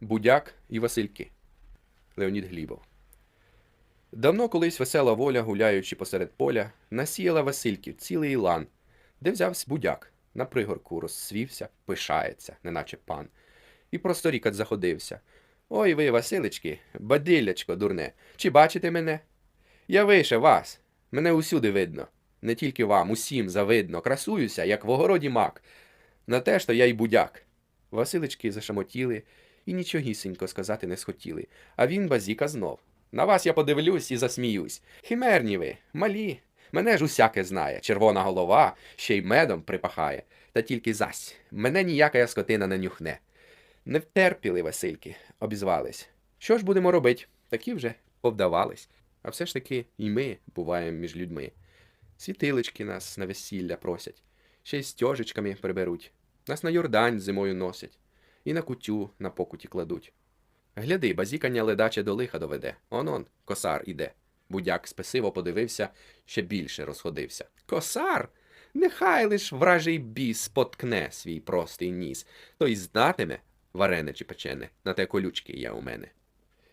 Будяк і Васильки. Леонід Глібов. Давно колись весела воля, гуляючи посеред поля, насіяла Васильків цілий лан, де взявся будяк, на пригорку розсвівся, пишається, неначе пан, і просто рікать заходився. Ой ви, Василички, бадиллячко дурне, чи бачите мене? Я вище вас, мене усюди видно, не тільки вам, усім завидно, красуюся, як в огороді мак. На те то я й будяк. Василички зашамотіли і нічогісінько сказати не схотіли, а він базіка знов. На вас я подивлюсь і засміюсь. Химерні ви, малі. Мене ж усяке знає. Червона голова ще й медом припахає. Та тільки зась, мене ніяка скотина не нюхне. Не втерпіли Васильки, обізвались. Що ж будемо робить? Такі вже повдавались. А все ж таки і ми буваємо між людьми. Світилички нас на весілля просять, ще й стежечками приберуть. Нас на Йордань зимою носять, і на кутю на покуті кладуть. Гляди, базікання ледаче до лиха доведе. Он-он, косар іде. Будяк спесиво подивився, ще більше розходився. Косар? Нехай лиш вражий біс споткне свій простий ніс, то й знатиме, варене чи печене, на те колючки є у мене.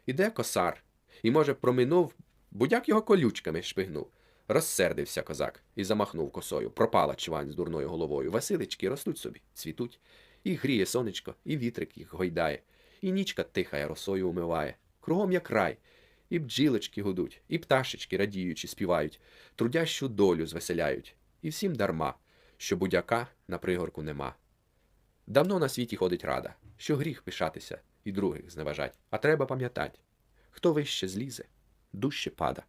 Іде косар, і, може, проминув, будяк його колючками шпигнув. Розсердився козак і замахнув косою. Пропала чвань з дурною головою. Василички ростуть собі, цвітуть. І гріє сонечко, і вітрик їх гойдає, і нічка тихає росою умиває. Кругом як рай. І бджілочки гудуть, і пташечки, радіючи, співають, трудящу долю звеселяють. І всім дарма, що будяка на пригорку нема. Давно на світі ходить рада, що гріх пишатися і других зневажать, а треба пам'ятать, хто вище злізе, дужче пада.